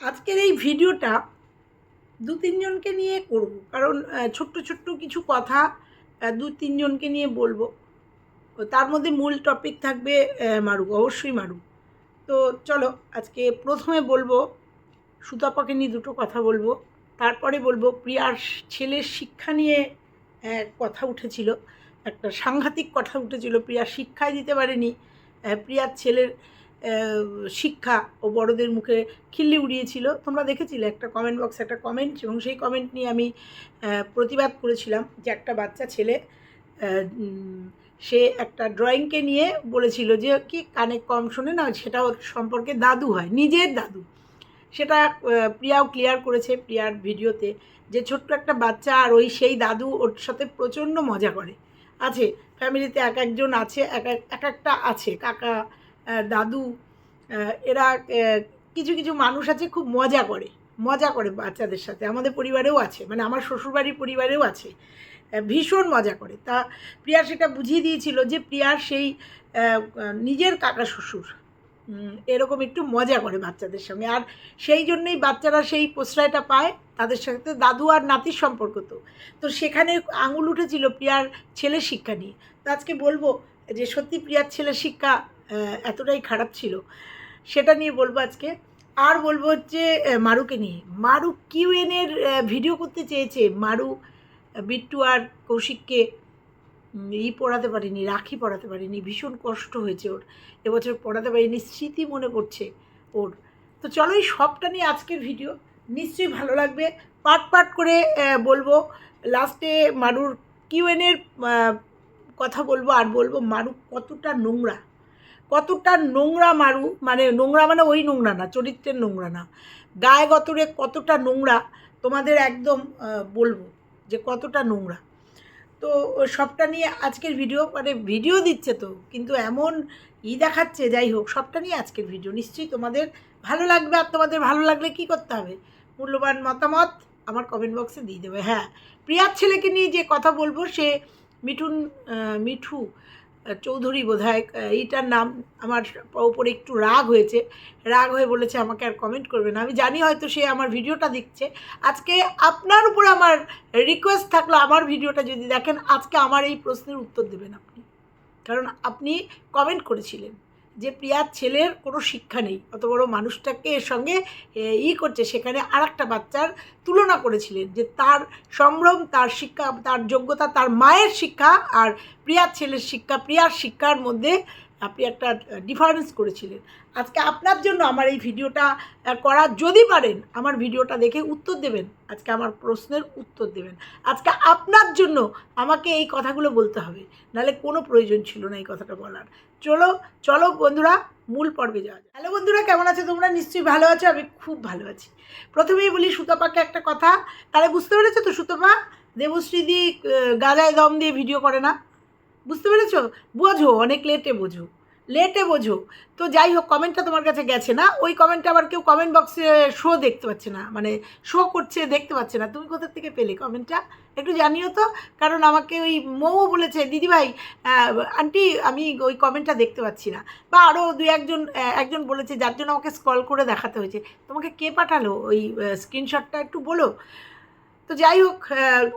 আজকের এই ভিডিওটা দু তিনজনকে নিয়ে করব কারণ ছোট্ট ছোট্ট কিছু কথা দু তিনজনকে নিয়ে বলব। তার মধ্যে মূল টপিক থাকবে আহ, মারু অবশ্যই মারু তো চলো আজকে প্রথমে বলব সুতাপাকে নিয়ে দুটো কথা বলব। তারপরে বলব প্রিয়ার ছেলের শিক্ষা নিয়ে কথা উঠেছিল। একটা সাংঘাতিক কথা উঠেছিল প্রিয়া শিক্ষাই দিতে পারেনি প্রিয়ার ছেলের শিক্ষা ও বড়দের মুখে খিল্লি উড়িয়েছিল। তোমরা দেখেছিলে একটা কমেন্ট বক্সে একটা কমেন্ট এবং সেই কমেন্ট নিয়ে আমি প্রতিবাদ করেছিলাম যে একটা বাচ্চা ছেলে সে একটা ড্রয়িংকে নিয়ে বলেছিল যে, কি কানে কম শোনে না, সেটা ওর সম্পর্কে দাদু হয়, নিজের দাদু। সেটা প্রিয়াও ক্লিয়ার করেছে প্রিয়ার ভিডিওতে যে, ছোট্ট একটা বাচ্চা আর ওই সেই দাদু ওর সাথে প্রচণ্ড মজা করে। আছে ফ্যামিলিতে এক একজন আছে, এক এক এক একটা আছে, কাকা দাদু এরা কিছু কিছু মানুষ আছে খুব মজা করে মজা করে বাচ্চাদের সাথে। আমাদের পরিবারেও আছে মানে আমার শ্বশুরবাড়ির পরিবারেও আছে। ভীষণ মজা করে। তা প্রিয়া সেটা বুঝিয়ে দিয়েছিল যে প্রিয়ার সেই নিজের কাকা শ্বশুর। এরকম একটু মজা করে বাচ্চাদের সঙ্গে। আর সেই জন্যই বাচ্চারা সেই প্রশ্রয়টা পায় তাদের সাথে। দাদু আর নাতির সম্পর্ক তো। তো সেখানে আঙুল উঠেছিল প্রিয়ার ছেলের শিক্ষা নিয়ে। তো আজকে বলব যে সত্যি প্রিয়ার ছেলের শিক্ষা এতটাই খারাপ ছিল, সেটা নিয়ে বলব আজকে। আর বলব হচ্ছে মারুকে নিয়ে। মারু কিউএনের ভিডিও করতে চেয়েছে। মারু, বিট্টু আর কৌশিককে ই পড়াতে পারিনি, রাখি পড়াতে পারিনি। ভীষণ কষ্ট হয়েছে ওর। এবছর পড়াতে পারিনি, স্মৃতি মনে পড়ছে ওর। তো চলো এই সবটা নিয়ে আজকের ভিডিও। নিশ্চয়ই ভালো লাগবে। পাট পাট করে বলব, লাস্টে মারুর কিউএনের কথা বলব। আর বলব মারু কতটা নোংরা। কতটা নোংরা মারু মানে নোংরা মানে ওই নোংরা না, চরিত্রের নোংরা না। গায়ে গতরে কতটা নোংরা, তোমাদের একদম বলব যে কতটা নোংরা। তো সবটা নিয়ে আজকের ভিডিও মানে ভিডিও দিচ্ছে তো, কিন্তু এমন ই দেখাচ্ছে, যাই হোক, সবটা নিয়ে আজকের ভিডিও। নিশ্চয়ই তোমাদের ভালো লাগবে, আর তোমাদের ভালো লাগলে কি করতে হবে? মূল্যবান মতামত আমার কমেন্ট বক্সে দিয়ে দেবে। হ্যাঁ প্রিয়ার ছেলেকে নিয়ে যে কথা বলব, সে মিঠুন মিঠু চৌধুরী বোধ হয় এইটার নাম আমার ওপরে একটু রাগ হয়েছে। রাগ হয়ে বলেছে, আমাকে আর কমেন্ট করবে না। আমি জানি হয়তো সে আমার ভিডিওটা দেখছে। আজকে আপনার উপর আমার রিকোয়েস্ট থাকল, আমার ভিডিওটা যদি দেখেন, আজকে আমার এই প্রশ্নের উত্তর দেবেন আপনি। কারণ আপনি কমেন্ট করেছিলেন। যে প্রিয়ার ছেলের কোনো শিক্ষা নেই, অত বড় মানুষটাকে এর সঙ্গে ই করছে। সেখানে আর একটা বাচ্চার তুলনা করেছিলেন যে তার সম্ভ্রম, তার শিক্ষা, তার যোগ্যতা, তার মায়ের শিক্ষা আর প্রিয়ার ছেলের শিক্ষা, প্রিয়ার শিক্ষার মধ্যে আপনি একটা ডিফারেন্স করেছিলেন। আজকে আপনার জন্য আমার এই ভিডিওটা করা যদি পারেন, আমার ভিডিওটা দেখে উত্তর দেবেন। আজকে আমার প্রশ্নের উত্তর দেবেন। আজকে আপনার জন্য আমাকে এই কথাগুলো বলতে হবে। নাহলে কোনো প্রয়োজন ছিল না এই কথাটা বলার। চলো চলো বন্ধুরা, মূল পর্বে যাওয়া যাক। হ্যালো বন্ধুরা, কেমন আছো তোমরা? নিশ্চয়ই ভালো আছো, আমি খুব ভালো আছি। প্রথমেই বলি, সুতপাকে একটা কথা। তাহলে বুঝতে পেরেছ তো সুতপা? দেবশ্রীদি গাজায় দম দিয়ে ভিডিও করে না। বুঝতে পেরেছ? বোঝো, অনেক লেটে বোঝো। লেটে বোঝো। তো যাই হোক কমেন্টটা তোমার কাছে গেছে না? ওই কমেন্টটা আবার কেউ কমেন্ট বক্সে শো দেখতে পাচ্ছে না। মানে শো করছে, দেখতে পাচ্ছে না। তুমি কোথার থেকে পেলে কমেন্টটা একটু জানিও তো। কারণ আমাকে ওই মৌ বলেছে, দিদিভাই আন্টি আমি ওই কমেন্টটা দেখতে পাচ্ছি না। বা আরও দু একজন একজন বলেছে, যার জন্য আমাকে স্ক্রল করে দেখাতে হয়েছে। তোমাকে কে পাঠালো? ওই স্ক্রিনশটটা একটু বলো। তো যাই হোক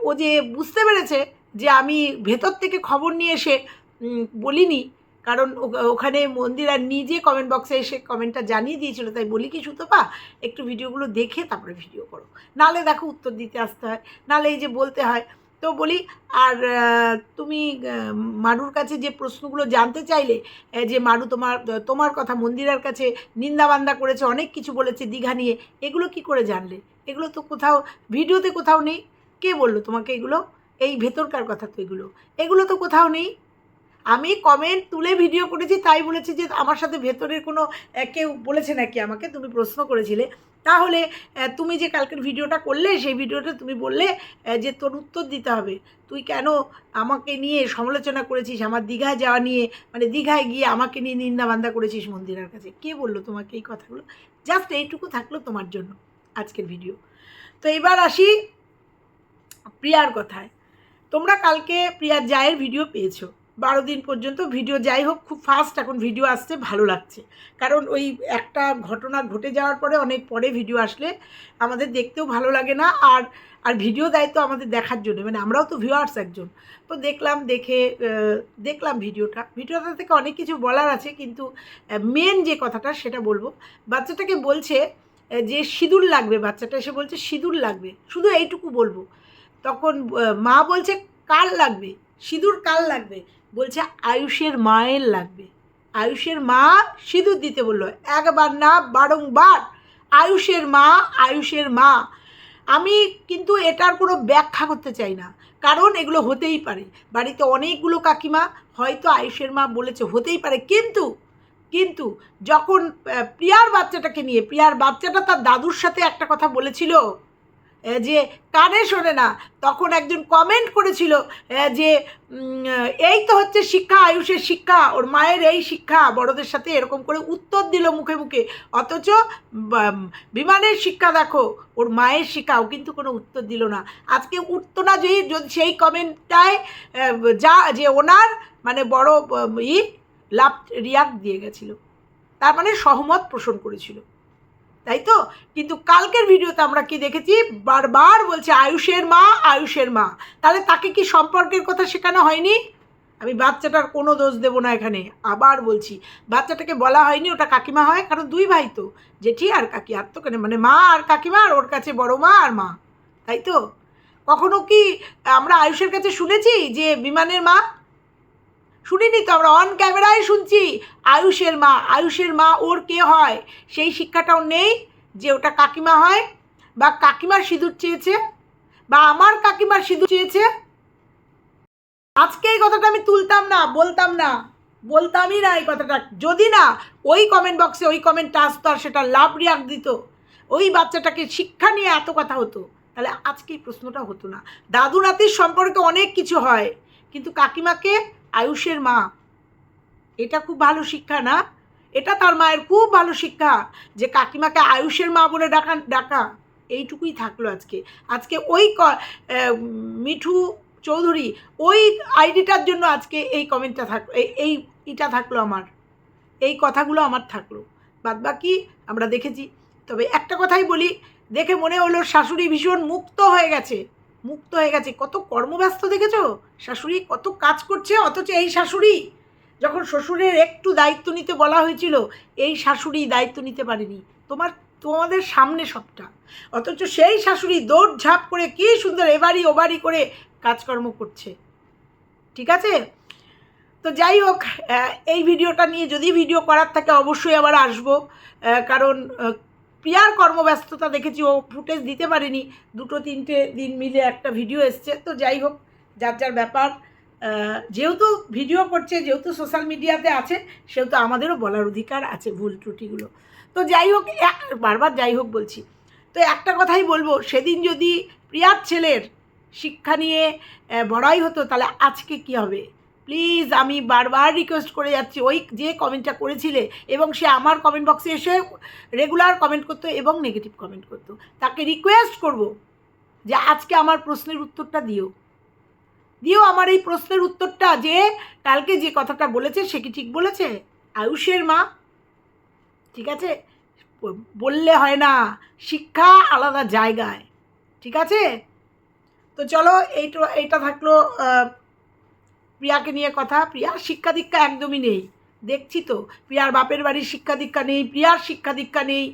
ও যে বুঝতে পেরেছে যে আমি ভেতর থেকে খবর নিয়ে এসে বলিনি। কারণ ওখানে মন্দিরা নিজে কমেন্ট বক্সে এসে কমেন্টটা জানিয়ে দিয়েছিল। তাই বলি কি, সুতপা, একটু ভিডিওগুলো দেখে তারপরে ভিডিও করো। নালে দেখো উত্তর দিতে আসতে হয়। নালে এই যে বলতে হয়, তো বলি, আর তুমি মারুর কাছে যে প্রশ্নগুলো জানতে চাইলে যে মারু তোমার তোমার কথা মন্দিরার কাছে নিন্দাবান্দা করেছে, অনেক কিছু বলেছে দীঘা নিয়ে, এগুলো কি করে জানলে? এগুলো তো কোথাও ভিডিওতে কোথাও নেই। কে বলল তোমাকে এগুলো? এই ভেতরকার কথা তো এগুলো। এগুলো তো কোথাও নেই। আমি কমেন্ট তুলে ভিডিও করেছি, তাই বলেছি যে আমার সাথে ভেতরের কোনো কেউ বলেছে নাকি আমাকে? তুমি প্রশ্ন করেছিলে। তাহলে তুমি যে কালকের ভিডিওটা করলে, সেই ভিডিওটা তুমি বললে যে তোর উত্তর দিতে হবে। তুই কেন আমাকে নিয়ে সমালোচনা করেছিস? আমার দীঘায় যাওয়া নিয়ে মানে দীঘায় গিয়ে আমাকে নিয়ে নিন্দাবান্দা করেছিস মন্দিরের কাছে? কে বলল তোমাকে এই কথাগুলো? জাস্ট এইটুকু থাকল তোমার জন্য আজকের ভিডিও তো এবার আসি প্রিয়ার কথায়। তোমরা কালকে প্রিয়া জায়ের ভিডিও পেয়েছ। বারো দিন পর্যন্ত ভিডিও যাই হোক, খুব ফাস্ট এখন ভিডিও আসছে, ভালো লাগছে। কারণ ওই একটা ঘটনা ঘটে যাওয়ার পরে অনেক পরে ভিডিও আসলে আমাদের দেখতেও ভালো লাগে না। আর আর ভিডিও দেয় তো আমাদের দেখার জন্য মানে আমরাও তো ভিউয়ার্স একজন। তো দেখলাম, দেখে দেখলাম ভিডিওটা ভিডিওটা থেকে অনেক কিছু বলার আছে, কিন্তু মেন যে কথাটা সেটা বলব। বাচ্চাটাকে বলছে যে সিঁদুর লাগবে, বাচ্চাটা এসে বলছে, সিঁদুর লাগবে। শুধু এইটুকু বলব। তখন মা বলছে কার লাগবে, সিঁদুর কার লাগবে। বলছে, আয়ুষের মায়ের লাগবে। আয়ুষের মা সিঁদুর দিতে বলল, একবার না, বারংবার। আয়ুষের মা আয়ুষের মা। আমি কিন্তু এটার কোনো ব্যাখ্যা করতে চাই না, কারণ এগুলো হতেই পারে। বাড়িতে অনেকগুলো কাকিমা, হয়তো আয়ুষের মা বলেছে, হতেই পারে। কিন্তু কিন্তু যখন প্রিয়ার বাচ্চাটাকে নিয়ে, প্রিয়ার বাচ্চাটা তার দাদুর সাথে একটা কথা বলেছিল যে কানে শোনে না, তখন একজন কমেন্ট করেছিল যে এই তো হচ্ছে শিক্ষা, আয়ুষের শিক্ষা, ওর মায়ের এই শিক্ষা, বড়দের সাথে এরকম করে উত্তর দিল মুখে মুখে, অথচ বিমানের শিক্ষা দেখো, ওর মায়ের শিক্ষা, ও কিন্তু কোনো উত্তর দিল না। আজকে উঠতো না যে, যদি সেই কমেন্টটায় যা, যে ওনার মানে বড় ই লাভ রিয়াক্ট দিয়ে গেছিল। তার মানে সহমত পোষণ করেছিল। তাই তো? কিন্তু কালকের ভিডিওতে আমরা কি দেখেছি? বারবার বলছে আয়ুষের মা আয়ুষের মা। তাহলে তাকে কি সম্পর্কের কথা শেখানো হয়নি? আমি বাচ্চাটার কোনো দোষ দেবো না এখানে। আবার বলছি, বাচ্চাটাকে বলা হয়নি, ওটা কাকিমা হয়, কারণ দুই ভাই তো, জেঠি আর কাকি। আর তো কেন? মানে মা আর কাকিমা, আর ওর কাছে বড় মা আর মা। তাই তো? কখনো কি আমরা আয়ুষের কাছে শুনেছি যে বিমানের মা শুনিনি তো, আমরা অন ক্যামেরায় শুনছি। আয়ুষের মা আয়ুষের মা ওর কে হয়? সেই শিক্ষাটাও নেই যে ওটা কাকিমা হয় বা কাকিমার সিঁদুর চেয়েছে বা আমার কাকিমার সিঁদুর চেয়েছে। আজকে এই কথাটা আমি তুলতাম না, বলতাম না, বলতামই না এই কথাটা। যদি না, ওই কমেন্ট বক্সে ওই কমেন্টটা আসতো আর সেটা লাভ রিয়াক্ট দিত। ওই বাচ্চাটাকে শিক্ষা নিয়ে এত কথা হতো। তাহলে আজকে এই প্রশ্নটা হতো না। দাদু নাতির সম্পর্কে অনেক কিছু হয়, কিন্তু কাকিমাকে আয়ুষের মা। এটা খুব ভালো শিক্ষা না? এটা তার মায়ের খুব ভালো শিক্ষা যে কাকিমাকে আয়ুষের মা বলে ডাকা ডাকা। এইটুকুই থাকল আজকে। আজকে ওই মিঠু চৌধুরী ওই আইডিটার জন্য আজকে এই কমেন্টটা এই এই ইটা থাকল আমার। এই কথাগুলো আমার থাকল। বাদ বাকি আমরা দেখেছি। তবে একটা কথাই বলি, দেখে মনে হলো শাশুড়ি ভীষণ মুক্ত হয়ে গেছে। মুক্ত হয়ে গেছে। কত কর্মব্যস্ত দেখেছ? শাশুড়ি কত কাজ করছে, অথচ এই শাশুড়ি। যখন শ্বশুরের একটু দায়িত্ব নিতে বলা হয়েছিল, এই শাশুড়ি দায়িত্ব নিতে পারেনি। তোমার, তোমাদের সামনে সবটা। অথচ সেই শাশুড়ি দৌড় ঝাঁপ করে কি সুন্দর এবারই ওবারই করে কাজকর্ম করছে। ঠিক আছে? তো যাই হোক এই ভিডিওটা নিয়ে যদি ভিডিও করার থাকে, অবশ্যই আবার আসব। কারণ প্রিয়ার কর্মব্যস্ততা দেখেছি, ও ফুটেজ দিতে পারেনি। দুটো, তিনটে দিন মিলে একটা ভিডিও এসছে। তো যাই হোক, যার যার ব্যাপার যেহেতু ভিডিও করছে, যেহেতু সোশ্যাল মিডিয়াতে আছে, সেহেতু আমাদেরও বলার অধিকার আছে ভুল ত্রুটিগুলো। তো যাই হোক বারবার যাই হোক বলছি। তো একটা কথাই বলব, সেদিন যদি প্রিয়ার ছেলের শিক্ষা নিয়ে বড়াই হতো, তাহলে আজকে কি হবে? প্লিজ আমি বারবার রিকোয়েস্ট করে যাচ্ছি। ওই যে কমেন্টটা করেছিলে এবং সে আমার কমেন্ট বক্সে এসে রেগুলার কমেন্ট করতো এবং নেগেটিভ কমেন্ট করতো। তাকে রিকোয়েস্ট করব যে আজকে আমার প্রশ্নের উত্তরটা দিও। দিও আমার এই প্রশ্নের উত্তরটা যে কালকে যে কথাটা বলেছে সে কি ঠিক বলেছে? আয়ুষের মা। ঠিক আছে? বললে হয় না। শিক্ষা আলাদা জায়গায়। ঠিক আছে? তো চলো, এইটা এইটা থাকল প্রিয়াকে নিয়ে কথা। প্রিয়ার শিক্ষা দীক্ষা একদমই নেই। দেখছি তো, প্রিয়ার বাপের বাড়ির শিক্ষা দীক্ষা নেই, প্রিয়ার শিক্ষা দীক্ষা নেই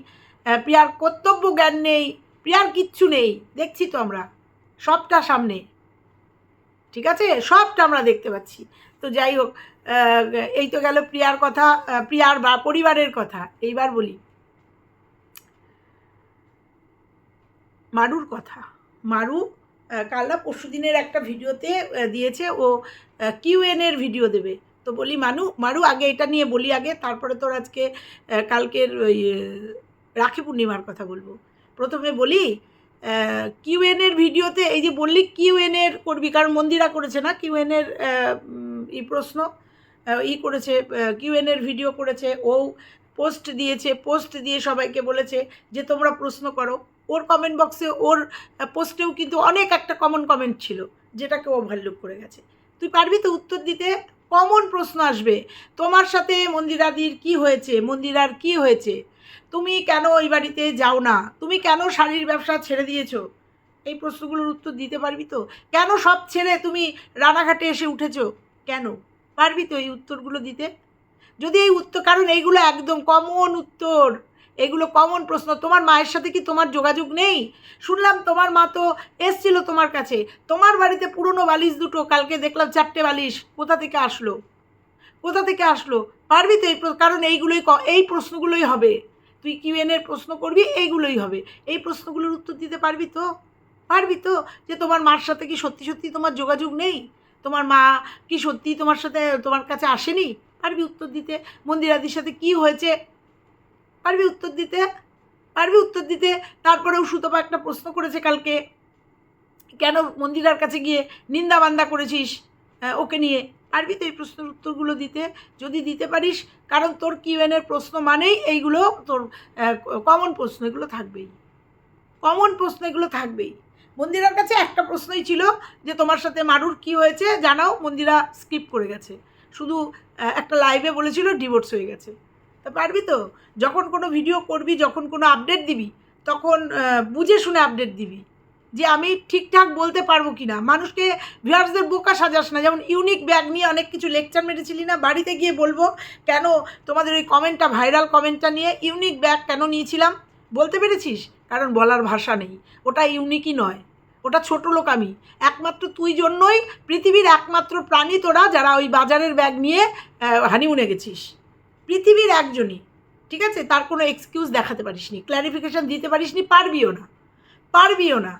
প্রিয়ার কর্তব্য জ্ঞান নেই, প্রিয়ার কিচ্ছু নেই। দেখছি তো আমরা, সবটা সামনে। ঠিক আছে? সবটা আমরা দেখতে পাচ্ছি। তো যাই হোক এই তো গেল প্রিয়ার কথা প্রিয়ার বা পরিবারের কথা। এইবার বলি। মারুর কথা। মারু কাল না পরশু দিনের একটা ভিডিওতে দিয়েছে, ও কিউএন এর ভিডিও দেবে। তো বলি, মানু, মারু, আগে এটা নিয়ে বলি আগে, তারপরে তোর আজকে কালকের ওই রাখি পূর্ণিমার কথা বলব। প্রথমে বলি কিউএন এর ভিডিওতে, এই যে বললি কিউএন এর করবি, কারণ মন্দিরা করেছে না কিউএন এর ই প্রশ্ন ই করেছে কিউএন এর ভিডিও করেছে, ও পোস্ট দিয়েছে, পোস্ট দিয়ে সবাইকে বলেছে যে তোমরা প্রশ্ন করো। ওর কমেন্ট বক্সে ওর পোস্টেও কিন্তু অনেক একটা কমন কমেন্ট ছিল, যেটাকে ওভারলুক করে গেছে। তুই পারবি তো উত্তর দিতে? কমন প্রশ্ন আসবে, তোমার সাথে মন্দিরাদির কি হয়েছে? মন্দিরার কি হয়েছে? তুমি কেন ওই বাড়িতে যাও না? তুমি কেন শাড়ির ব্যবসা ছেড়ে দিয়েছ? এই প্রশ্নগুলোর উত্তর দিতে পারবি তো? কেন সব ছেড়ে তুমি রানাঘাটে এসে উঠেছো? কেন? পারবি তো এই উত্তরগুলো দিতে? যদি এই উত্তর, কারণ এইগুলো একদম কমন উত্তর। এগুলো কমন প্রশ্ন। তোমার মায়ের সাথে কি তোমার যোগাযোগ নেই? শুনলাম তোমার মা তো এসছিল তোমার কাছে। তোমার বাড়িতে পুরনো বালিশ দুটো, কালকে দেখলাম চারটে বালিশ। কোথা থেকে আসলো? কোথা থেকে আসলো? পারবি তো এই কারণ এইগুলোই এই প্রশ্নগুলোই হবে। তুই কিউএনের প্রশ্ন করবি, এইগুলোই হবে। এই প্রশ্নগুলোর উত্তর দিতে পারবি তো? পারবি তো? যে তোমার মার সাথে কি সত্যি সত্যি তোমার যোগাযোগ নেই? তোমার মা কি সত্যি তোমার সাথে, তোমার কাছে আসেনি? পারবি উত্তর দিতে। মন্দিরাদির সাথে কি হয়েছে? পারবি উত্তর দিতে? পারবি উত্তর দিতে? তারপরেও সুতপা একটা প্রশ্ন করেছে কালকে। কেন মন্দিরার কাছে গিয়ে নিন্দা বান্দা করেছিস ওকে নিয়ে? পারবি তো এই প্রশ্নের উত্তরগুলো দিতে? যদি দিতে পারিস, কারণ তোর কিউএনের প্রশ্ন মানেই এইগুলো তোর কমন প্রশ্ন, এগুলো থাকবেই। কমন প্রশ্ন, এগুলো থাকবেই। মন্দিরার কাছে একটা প্রশ্নই ছিল যে তোমার সাথে মারুর কি হয়েছে? জানাও, মন্দিরা স্কিপ করে গেছে। শুধু একটা লাইভে বলেছিল ডিভোর্স হয়ে গেছে। তা পারবি তো? যখন কোনো ভিডিও করবি, যখন কোনো আপডেট দিবি, তখন বুঝে শুনে আপডেট দিবি যে আমি ঠিকঠাক বলতে পারব কি না মানুষকে ভিউয়ার্সদের বোকা সাজাস না। যেমন ইউনিক ব্যাগ নিয়ে অনেক কিছু লেকচার মেরেছিলি না? বাড়িতে গিয়ে বলব, কেন তোমাদের ওই কমেন্টটা ভাইরাল কমেন্টটা নিয়ে ইউনিক ব্যাগ কেন নিয়েছিলাম? বলতে পেরেছিস? কারণ বলার ভাষা নেই। ওটা ইউনিকই নয়। ওটা ছোট লোক আমি। একমাত্র তুই জন্যই পৃথিবীর একমাত্র প্রাণী তোরা, যারা ওই বাজারের ব্যাগ নিয়ে হানিমুনে গেছিস। পৃথিবীর একজনই, ঠিক আছে? তার কোনো এক্সকিউজ দেখাতে পারিসনি ক্ল্যারিফিকেশান দিতে পারিসনি, পারবিও না পারবিও না,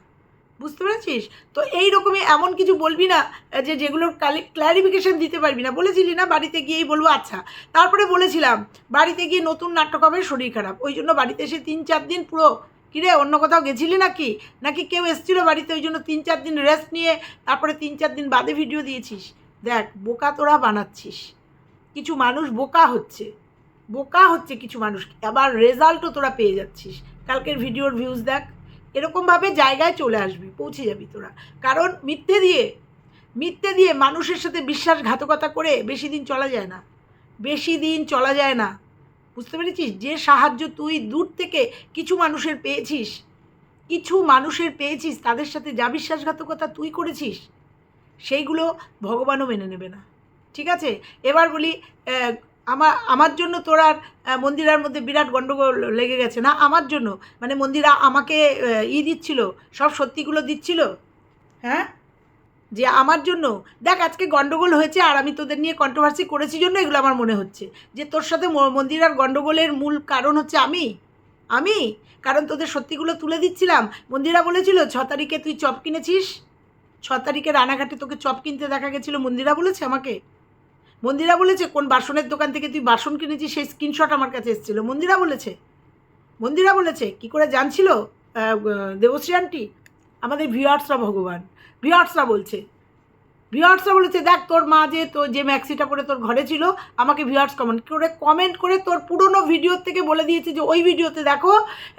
বুঝতে পেরেছিস? তো এই রকমই এমন কিছু বলবি না, যে যেগুলোর ক্ল্যারিফিকেশান দিতে পারবি না। বলেছিলি না বাড়িতে গিয়েই বলব আচ্ছা। তারপরে বলেছিলাম, বাড়িতে গিয়ে নতুন নাটক হবে, শরীর খারাপ। ওই জন্য বাড়িতে এসে তিন চার দিন পুরো, কিরে, অন্য কোথাও গেছিলি নাকি? নাকি কেউ এসেছিল বাড়িতে? ওই জন্য তিন চার দিন রেস্ট নিয়ে, তারপরে তিন চার দিন বাদে ভিডিও দিয়েছিস। দেখ, বোকা তোরা বানাচ্ছিস। কিছু মানুষ বোকা হচ্ছে। বোকা হচ্ছে কিছু মানুষ। আবার রেজাল্টও তোরা পেয়ে যাচ্ছিস। কালকের ভিডিওর ভিউজ দেখ। এরকমভাবে জায়গায় চলে আসবি, পৌঁছে যাবি তোরা। কারণ মিথ্যে দিয়ে মিথ্যে দিয়ে মানুষের সাথে বিশ্বাসঘাতকতা করে বেশি দিন চলা যায় না। বেশি দিন চলা যায় না। বুঝতে পেরেছিস? যে সাহায্য তুই দূর থেকে কিছু মানুষের পেয়েছিস, কিছু মানুষের পেয়েছিস, তাদের সাথে যা বিশ্বাসঘাতকতা তুই করেছিস, সেইগুলো ভগবানও মেনে নেবে না। ঠিক আছে? এবার বলি আমার আমার জন্য তোর আর মন্দিরার মধ্যে বিরাট গণ্ডগোল লেগে গেছে না? আমার জন্য? মানে মন্দিরা আমাকে ই দিচ্ছিল, সব সত্যিগুলো দিচ্ছিল? হ্যাঁ? যে আমার জন্য? দেখ, আজকে গণ্ডগোল হয়েছে আর আমি তোদের নিয়ে কন্ট্রোভার্সি করেছি জন্য এগুলো আমার মনে হচ্ছে। যে তোর সাথে মন্দিরার গণ্ডগোলের মূল কারণ হচ্ছে আমি? আমি? কারণ তোদের সত্যিগুলো তুলে দিচ্ছিলাম। মন্দিরা বলেছিল, ছ তারিখে তুই চপ কিনেছিস? ছ তারিখে রানাঘাটে তোকে চপ কিনতে দেখা গেছিল। মন্দিরা বলেছে আমাকে? মন্দিরা বলেছে, কোন বাসনের দোকান থেকে তুই বাসন কিনেছিস, সেই স্ক্রিনশট আমার কাছে এসেছিল। মন্দিরা বলেছে মন্দিরা বলেছে, কি করে জানছিল? দেবশ্রী আন্টি আমাদের ভিউয়ার্সরা ভগবান। ভিউয়ার্সরা বলছে, ভিউয়ার্সরা বলেছে, দেখ, তোর মা যে তো যে ম্যাক্সিটা পরে তোর ঘরে ছিল, আমাকে ভিউয়ার্স কমেন্ট করে কমেন্ট করে তোর পুরনো ভিডিওর থেকে বলে দিয়েছে যে, ওই ভিডিওতে দেখো,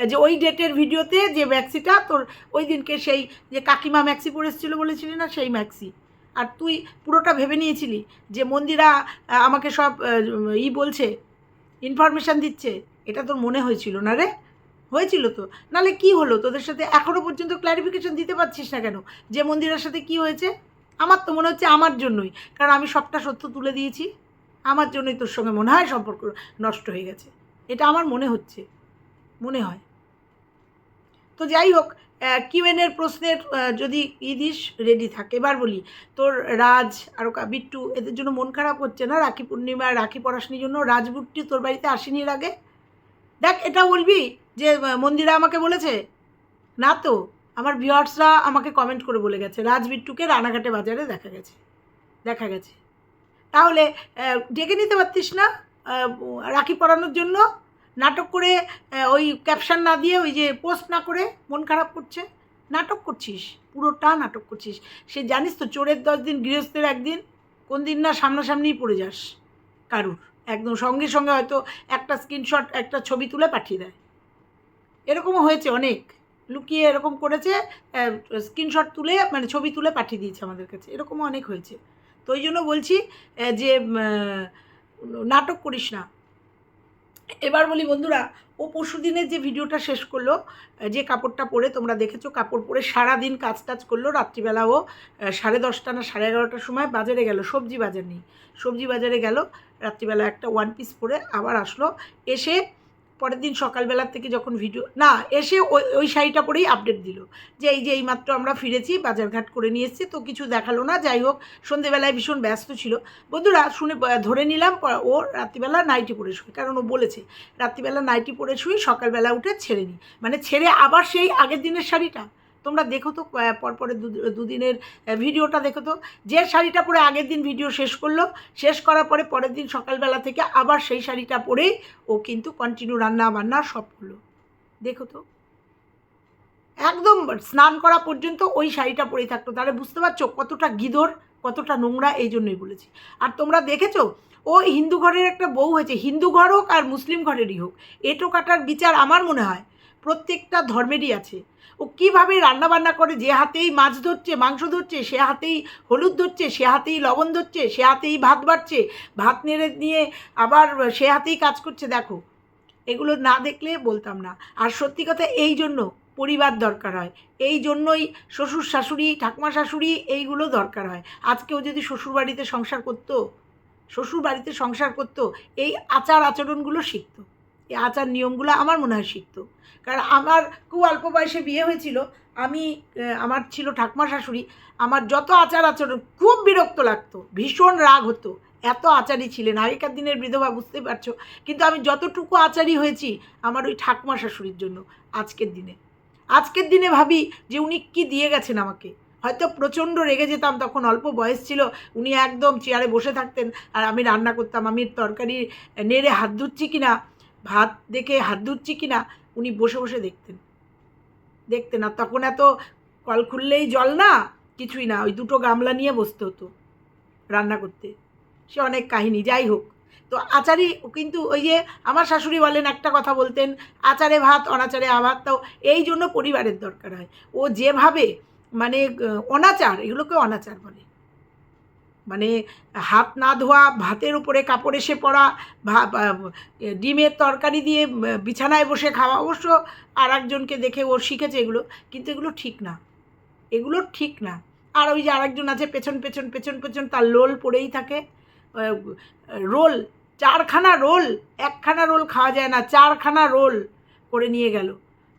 যে ওই ডেটের ভিডিওতে যে ম্যাক্সিটা, তোর ওই দিনকে সেই যে কাকিমা ম্যাক্সি পরে এসেছিল বলেছিলি না, সেই ম্যাক্সি। আর তুই পুরোটা ভেবে নিয়েছিলি যে মন্দিরা আমাকে সব ই বলছে ইনফরমেশান দিচ্ছে। এটা তোর মনে হয়েছিল না রে? হয়েছিল তো। নালে কি হলো? তোদের সাথে এখনও পর্যন্ত ক্ল্যারিফিকেশন দিতে পারছিস না কেন? যে মন্দিরের সাথে কি হয়েছে? আমার তো মনে হচ্ছে আমার জন্যই। কারণ আমি সবটা সত্য তুলে দিয়েছি। আমার জন্যই তোর সঙ্গে মনে হয় সম্পর্ক নষ্ট হয়ে গেছে। এটা আমার মনে হচ্ছে। মনে হয়। তো যাই হোক কিউএনের প্রশ্নের যদি ই রেডি থাকে, এবার বলি, তোর রাজ আর বিট্টু, এদের জন্য মন খারাপ হচ্ছে না? রাখি পূর্ণিমা, রাখি পড়াশনির জন্য? রাজ বুট্টি তোর বাড়িতে আসেনি এর আগে? দেখ, এটা বলবি যে মন্দিরা আমাকে বলেছে? না তো, আমার ভিউয়ার্সরা আমাকে কমেন্ট করে বলে গেছে, রাজ বিট্টুকে রানাঘাটে বাজারে দেখা গেছে দেখা গেছে। তাহলে ডেকে নিতে পারতিস না? রাখি পরানোর জন্য? নাটক করে ওই ক্যাপশন না দিয়ে ওই যে পোস্ট না করে মন খারাপ করছে? নাটক করছিস? পুরোটা নাটক করছিস। সে জানিস তো চোরের দশ দিন, গৃহস্থের একদিন, কোন দিন না সামনাসামনিই পড়ে যাস কারুর? একদম সঙ্গে সঙ্গে হয়তো একটা স্ক্রিনশট একটা ছবি তুলে পাঠিয়ে দেয়। এরকমও হয়েছে অনেক। লুকিয়ে এরকম করেছে স্ক্রিনশট তুলে মানে ছবি তুলে পাঠিয়ে দিয়েছে আমাদের কাছে। এরকমও অনেক হয়েছে। তো ওই জন্য বলছি যে নাটক করিস না। এবার বলি বন্ধুরা, ও পরশু দিনের যে ভিডিওটা শেষ করল যে কাপড়টা পরে তোমরা দেখেছ, কাপড় পরে সারাদিন কাজ টাজ করল, রাত্রিবেলা ও সাড়ে দশটা না সাড়ে এগারোটার সময় বাজারে গেল, সবজি বাজার নেই সবজি বাজারে গেল, রাত্রিবেলা একটা ওয়ান পিস পরে আবার আসলো, এসে পরের দিন সকালবেলার থেকে যখন ভিডিও না, এসে ওই ওই শাড়িটা পরেই আপডেট দিল। যে এই যে এইমাত্র আমরা ফিরেছি, বাজারঘাট করে নিয়ে এসেছি, তো কিছু দেখাল না। যাই হোক, সন্ধেবেলায় ভীষণ ব্যস্ত ছিল। বন্ধুরা, শুনে ধরে নিলাম ও রাত্রিবেলা নাইটি পরে শুয়ে কারণ ও বলেছে, রাত্রিবেলা নাইটি পরে শুয়ে সকালবেলা উঠে ছেড়ে নিই মানে ছেড়ে আবার সেই আগের দিনের শাড়িটা? তোমরা দেখো তো দু- দুদিনের ভিডিওটা দেখো তো। যে শাড়িটা পরে আগের দিন ভিডিও শেষ করল, শেষ করার পরে পরের দিন সকালবেলা থেকে আবার সেই শাড়িটা পরেই ও কিন্তু কন্টিনিউ রান্না বান্না সব করল। দেখো তো। একদম স্নান করা পর্যন্ত ওই শাড়িটা পরেই থাকতো। তাহলে বুঝতে পারছ কতটা গিদর, কতটা নোংরা, এই জন্যই বলেছি। আর তোমরা দেখেছ, ও হিন্দু ঘরের একটা বউ হয়েছে। হিন্দু ঘর হোক আর মুসলিম ঘরেরই হোক এটো কাটার বিচার আমার মনে হয় প্রত্যেকটা ধর্মেরই আছে। ও কীভাবে রান্নাবান্না করে, যে হাতেই মাছ ধরছে, মাংস ধরছে, সে হাতেই হলুদ ধরছে, সে হাতেই লবণ ধরছে, সে হাতেই ভাত বাড়ছে, ভাত নেড়ে নিয়ে আবার সে হাতেই কাজ করছে, দেখো। এগুলো না দেখলে বলতাম না। আর সত্যি কথা, এই জন্য পরিবার দরকার হয়। এই জন্যই শ্বশুর শাশুড়ি, ঠাকুমা শাশুড়ি এইগুলো দরকার হয়। আজকেও যদি শ্বশুর বাড়িতে সংসার করতো, শ্বশুর বাড়িতে সংসার করতো, এই আচার আচরণগুলো শিখতো। এই আচার নিয়মগুলো আমার মনে হয় শিখতো কারণ আমার খুব অল্প বয়সে বিয়ে হয়েছিল, আমি আমার ছিল ঠাকুমা শাশুড়ি, আমার যত আচার আচরণ, খুব বিরক্ত লাগতো, ভীষণ রাগ হতো, এত আচারই ছিলেন, আগেকার দিনের বিধবা বুঝতে পারছ, কিন্তু আমি যতটুকু আচারই হয়েছি, আমার ওই ঠাকুমা শাশুড়ির জন্য, আজকের দিনে। আজকের দিনে ভাবি যে উনি কী দিয়ে গেছেন আমাকে। হয়তো প্রচণ্ড রেগে যেতাম, তখন অল্প বয়স ছিল, উনি একদম চেয়ারে বসে থাকতেন, আর আমি রান্না করতাম, আমি তরকারি নেড়ে হাত ধুচ্ছি কি না ভাত দেখে হাত ধুচ্ছি কি না উনি বসে বসে দেখতেন। দেখতেন, আর তখন এত কল খুললেই জল না, কিছুই না, ওই দুটো গামলা নিয়ে বসতে হতো রান্না করতে। সে অনেক কাহিনী, যাই হোক। তো আচারি কিন্তু ওই যে আমার শাশুড়ি বলেন, একটা কথা বলতেন, আচারে ভাত, অনাচারে আভাত তাও এই জন্য পরিবারের দরকার হয়। ও যেভাবে মানে অনাচার, এগুলোকে অনাচার বলে। মানে হাত না ধোয়া, ভাতের উপরে কাপড় এসে পড়া ডিমের তরকারি দিয়ে বিছানায় বসে খাওয়া, অবশ্য আর একজনকে দেখে ও শিখেছে এগুলো, কিন্তু এগুলো ঠিক না। এগুলো ঠিক না। আর ওই যে আরেকজন আছে, পেছন পেছন পেছন পেছন, তার লোল পড়েই থাকে। রোল, চারখানা রোল, একখানা রোল খাওয়া যায় না, চারখানা রোল করে নিয়ে গেল।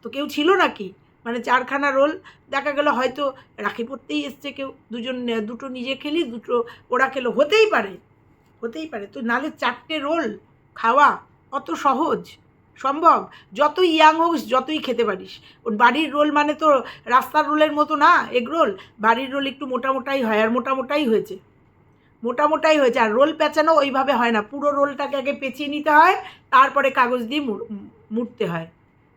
তো কেউ ছিল নাকি? মানে চারখানা রোল দেখা গেল হয়তো রাখি পড়তেই এসছে কেউ, দুজন, দুটো নিজে খেলি, দুটো, ওরা খেলো। হতেই পারে হতেই পারে। তো নালে চারটে রোল খাওয়া অত সহজ, সম্ভব? যতই ইয়াং হোক যতই খেতে পারিস। ওর বাড়ির রোল মানে তো রাস্তার রোলের মতো না এগ রোল বাড়ির রোল একটু মোটা মোটাই হয়, আর মোটা মোটাই হয়েছে। মোটা মোটাই হয়েছে, আর রোল পেঁচানো ওইভাবে হয় না। পুরো রোলটাকে আগে পেঁচিয়ে নিতে হয়, তারপরে কাগজ দিয়ে মুড়তে হয়।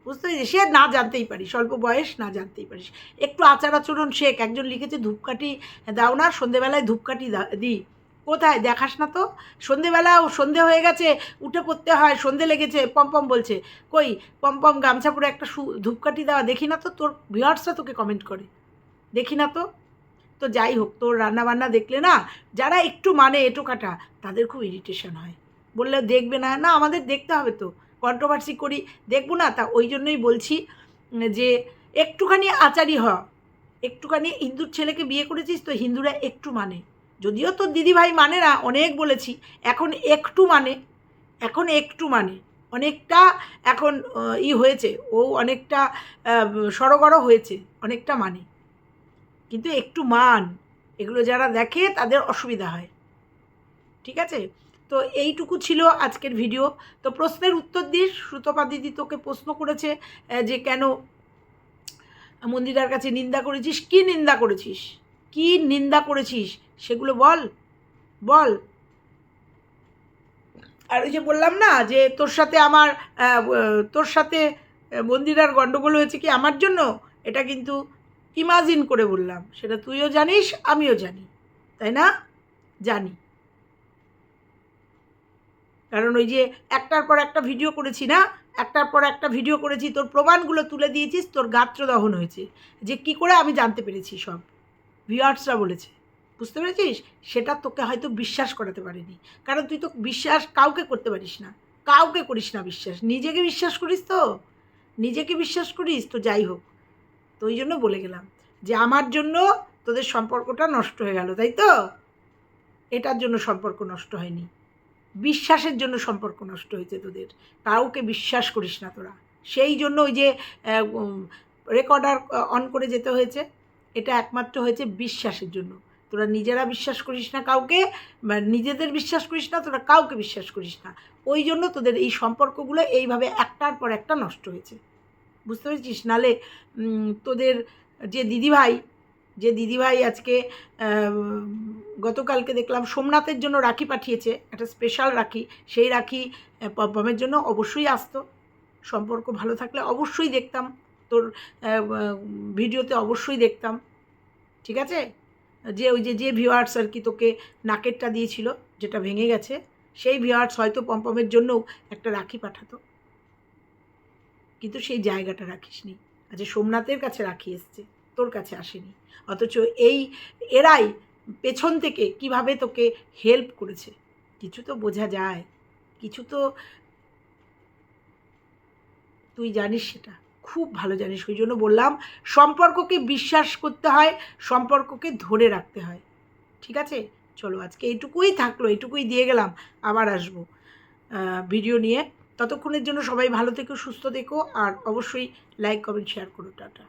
বুঝতে পেরেছি? সে না জানতেই পারিস, অল্প বয়স না জানতেই পারিস। একটু আচার আচরণ শেখ, একজন লিখেছে ধূপকাঠি দাও না, সন্ধেবেলায় ধূপকাঠি দা- দিই কোথায়? দেখাস না তো। সন্ধেবেলা ও সন্ধে হয়ে গেছে, উঠে পড়তে হয়, সন্ধে লেগেছে পম্পম বলছে। কই? পম্পম গামছা পরে একটা সু ধূপকাঠি দেওয়া, দেখি না তো, তোর ভিউয়ার্সরা তোকে কমেন্ট করে। দেখি না তো। তো যাই হোক, তোর রান্নাবান্না দেখলে না, যারা একটু মানে এটো কাটা তাদের খুব ইরিটেশন হয়। বললে দেখবে না না, আমাদের দেখতে হবে তো। কন্ট্রোভার্সি করি দেখব না তা ওই জন্যই বলছি যে একটুখানি আচারি হ। একটুখানি হিন্দুর ছেলেকে বিয়ে করেছিস তো হিন্দুরা একটু মানে। যদিও তোর দিদিভাই মানে না অনেক বলেছি এখন একটু মানে এখন একটু মানে। অনেকটা এখন ই হয়েছে ও অনেকটা আহ, সড়গড় হয়েছে অনেকটা মানে। কিন্তু একটু মান এগুলো যারা দেখে তাদের অসুবিধা হয়। ঠিক আছে? তো এইটুকু ছিল আজকের ভিডিও। তো প্রশ্নের উত্তর দিস সুতপা দিদি তোকে প্রশ্ন করেছে যে কেন মন্দিরার কাছে নিন্দা করেছিস? কি নিন্দা করেছিস? কি নিন্দা করেছিস? সেগুলো বল বল। আর ওই যে বললাম না, যে তোর সাথে আমার তোর সাথে মন্দিরার গণ্ডগোল হয়েছে কি আমার জন্য? এটা কিন্তু ইমাজিন করে বললাম। সেটা তুইও জানিস, আমিও জানি। তাই না? জানি। কারণ ওই যে একটার পর একটা ভিডিও করেছি না, একটার পর একটা ভিডিও করেছি, তোর প্রমাণগুলো তুলে দিয়েছিস, তোর গাত্র দহন হয়েছে। যে কি করে আমি জানতে পেরেছি সব। ভিউয়ার্সরা বলেছে। বুঝতে পেরেছিস? সেটা তোকে হয়তো বিশ্বাস করাতে পারেনি। কারণ তুই তো বিশ্বাস কাউকে করতে পারিস না। কাউকে করিস না বিশ্বাস। নিজেকে বিশ্বাস করিস তো। নিজেকে বিশ্বাস করিস তো যাই হোক। তো ওই জন্য বলে গেলাম যে আমার জন্য তোদের সম্পর্কটা নষ্ট হয়ে গেল, তাই তো? এটার জন্য সম্পর্ক নষ্ট হয়নি। বিশ্বাসের জন্য সম্পর্ক নষ্ট হয়েছে তোদের। কাউকে বিশ্বাস করিস না তোরা। সেই জন্য ওই যে রেকর্ডার অন করে যেতে হয়েছে। এটা একমাত্র হয়েছে বিশ্বাসের জন্য। তোরা নিজেরা বিশ্বাস করিস না কাউকে নিজেদের বিশ্বাস করিস না, তোরা কাউকে বিশ্বাস করিস না। ওই জন্য তোদের এই সম্পর্কগুলো এইভাবে একটার পর একটা নষ্ট হয়েছে। বুঝতে পেরেছিস? নালে তোদের যে দিদিভাই যে দিদিভাই আজকে গতকালকে দেখলাম সোমনাথের জন্য রাখি পাঠিয়েছে, একটা স্পেশাল রাখি। সেই রাখি পম্পমের জন্য অবশ্যই আসতো। সম্পর্ক ভালো থাকলে অবশ্যই দেখতাম। তোর ভিডিওতে অবশ্যই দেখতাম। ঠিক আছে? যে ওই যে যে ভিউয়ার্স আর কি তোকে নাকেরটা দিয়েছিল, যেটা ভেঙে গেছে, সেই ভিউয়ার্স হয়তো পম্পমের জন্যও একটা রাখি পাঠাতো। কিন্তু সেই জায়গাটা রাখিসনি। আচ্ছা সোমনাথের কাছে রাখি এসছে। তোর কাছে আসেনি। অথচ এই, এরাই পেছন থেকে কীভাবে তোকে হেল্প করেছে। কিছু তো বোঝা যায়। কিছু তো তুই জানিস সেটা। খুব ভালো জানিস। ওই জন্য বললাম, সম্পর্ককে বিশ্বাস করতে হয়, সম্পর্ককে ধরে রাখতে হয়। ঠিক আছে? চলো, আজকে এইটুকুই থাকল, এইটুকুই দিয়ে গেলাম। আবার আসব ভিডিও নিয়ে। ততক্ষণের জন্য সবাই ভালো থেকো, সুস্থ থেকো, আর অবশ্যই লাইক কমেন্ট শেয়ার করো, টাটা।